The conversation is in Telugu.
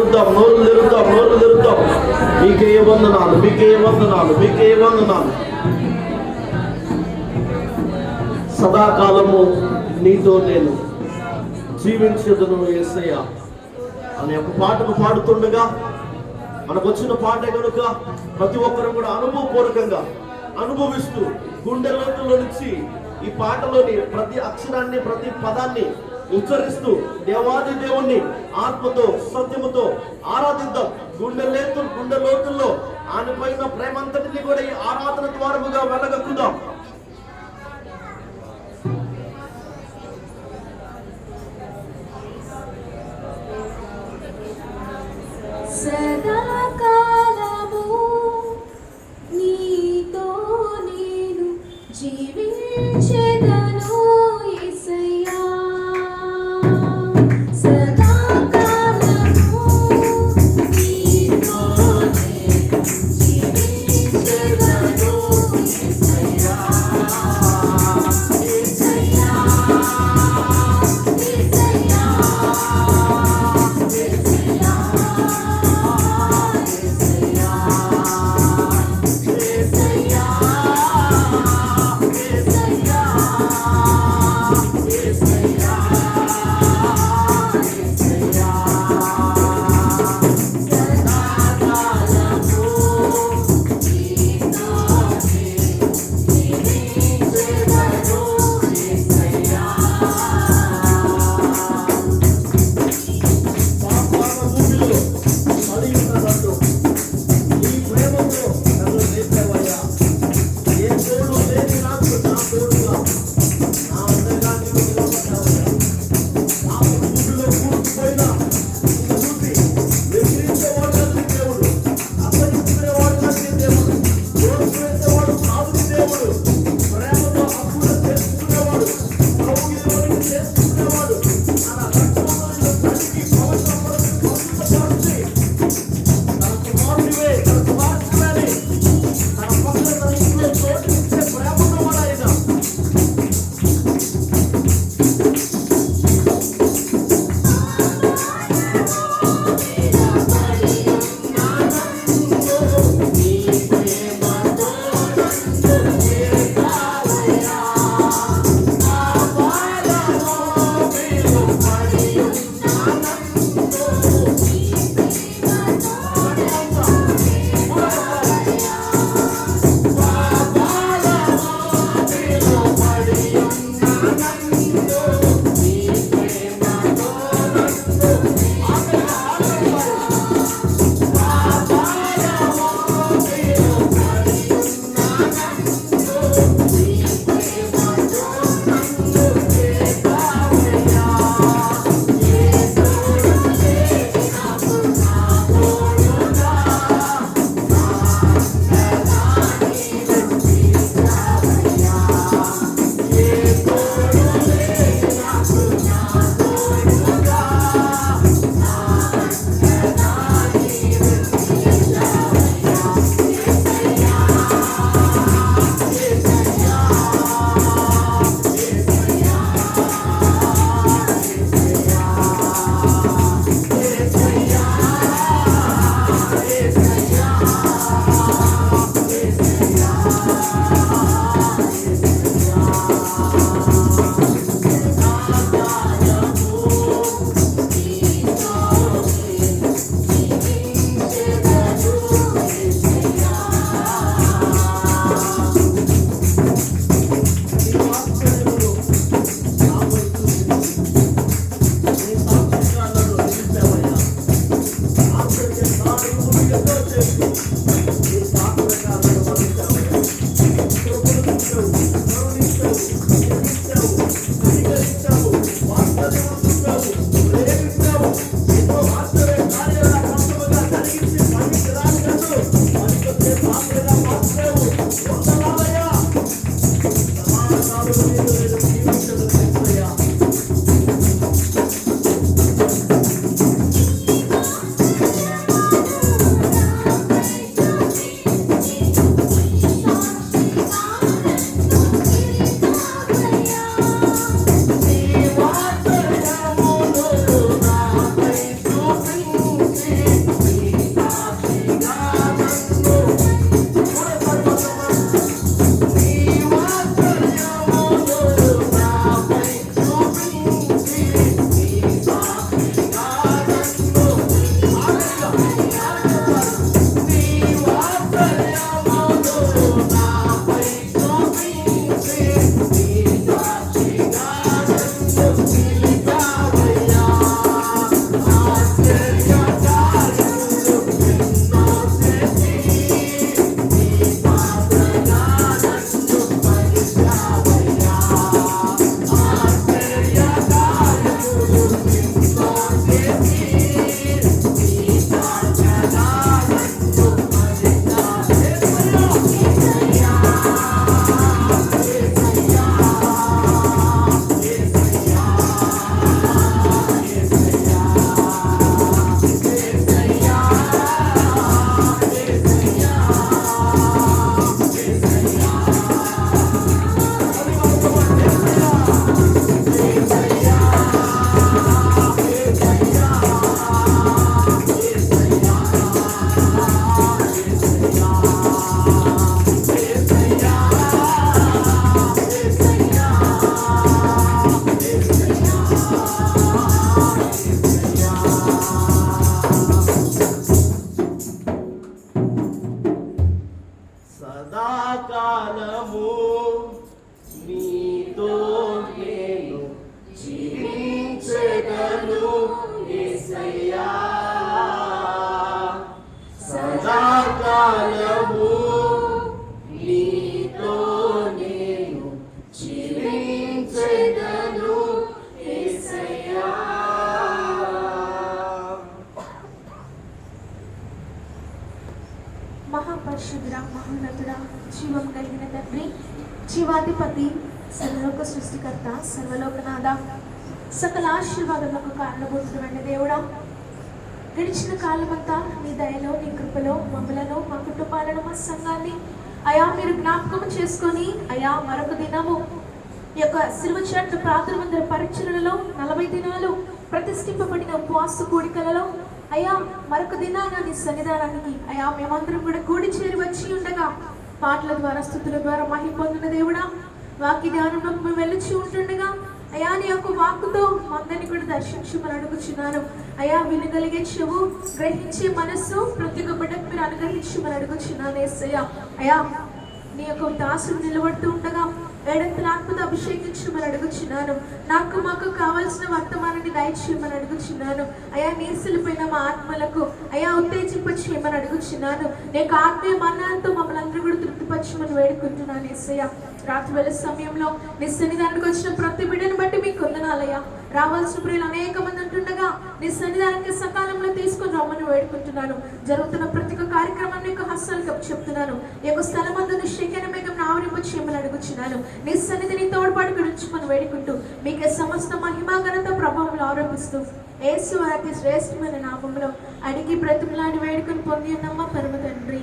నోరు తెరుద్దాం నోరు తెరుద్దాం మీకే వందనాలు మీకే వందనాలు మీకే వందనాలు. సదాకాలము నీతో నేను జీవించదును ఏసయ్య. అనే ఒక పాటను పాడుతుండగా మనకు వచ్చిన పాట కనుక ప్రతి ఒక్కరు కూడా అనుభవపూర్వకంగా అనుభవిస్తూ గుండె నుంచి ఈ పాటలోని ప్రతి అక్షరాన్ని ప్రతి పదాన్ని ఉచ్చరిస్తూ దేవాది దేవుణ్ణి ఆత్మతో సత్యముతో ఆరాధిద్దాం. గుండె లేతు గుండె లోతుల్లో ఆయన పైన ప్రేమంతటిని కూడా ఈ ఆరాధన ద్వారముగా వెళ్ళగక్కుదాం Bye. Deus. సదాకాలము నీతో నేను జీవించదను మహాపరిశుద్ధుడ జీవం కలిగిన తండ్రి జీవాధిపతి సర్వలోక సృష్టికర్త సర్వలోకనాథ సకల ఆశీర్వాదములకు కారణభూతుడమైన దేవుడా గడిచిన కాలమంతా నీ దయలో నీ కృపలో మమ్మలను మా కుటుంబాలను మా సంఘాన్ని అయా మీరు జ్ఞాపకం చేసుకొని అయా మరొక దినము ఈ యొక్క శిల్వ చెట్టు ప్రార్థన పరిచయలలో పరీక్షలలో నలభై దినాలు ప్రతిష్ఠింపబడిన ఉపవాస కూడికలలో అయా మరొక దినాన నీ సన్నిధానానికి అయా మేమందరం కూడా కూడి చేరి వచ్చి ఉండగా పాటల ద్వారా స్థుతుల ద్వారా మహిమ పొందిన దేవుడా వాక్య ధ్యానంలో మేము వెళ్ళి ఉంటుండగా అయా నీ యొక్క వాక్కుతో మందని కూడా దర్శించమని అడుగుచున్నాను. అయా వినగలిగే చెవు గ్రహించే మనస్సు ప్రతి ఒక్క బిడ్డకు మీరు అనుగ్రహించమని అడుగుచున్నాను ఏసయ్య. అయా నీ యొక్క దాసుడు నిలబడుతూ ఉండగా ఏడంతల ఆత్మతో అభిషేకించమని అడుగుచున్నాను. నాకు మాకు కావాల్సిన వర్తమానాన్ని దయచేయమని అడుగుచున్నాను. అయా నీసులపైన మా ఆత్మలకు అయా ఉత్తేజింప చేయమని అడుగుచున్నాను. నీకు ఆత్మీయ మరణాలతో మమ్మల్ని అందరూ కూడా తృప్తిపరచమని వేడుకుంటున్నాను ఎస్సయ్య రాత్రి వేళ సమయంలో నీ సన్నిధానికి వచ్చిన ప్రతి బిడ్డను బట్టి మీకు వందనాలయ్యా రావాల్సిన ప్రియులు అనేక మంది ఉంటుండగా నీ సన్నిధానానికి సకాలంలో తీసుకొని రమ్మని వేడుకుంటున్నాను. జరుగుతున్న ప్రతి ఒక్క కార్యక్రమాన్ని యొక్క హస్తాలు కప్పు చెప్తున్నాను. ఈ యొక్క స్థలం అందు శేఖర మేఘం ఆవరింపు చేయమని అడుగుచున్నాను? నీ సన్నిధిని తోడ్పాటు గురించమని వేడుకుంటూ మీకే సమస్త మహిమా ఘనత ప్రభావం ఆరోపిస్తూ ఏసు అతి శ్రేష్టమైన నామంలో అడిగి బ్రతుకులాంటి వేడుకను పొంది ఉన్నమ్మ పరమ తండ్రి?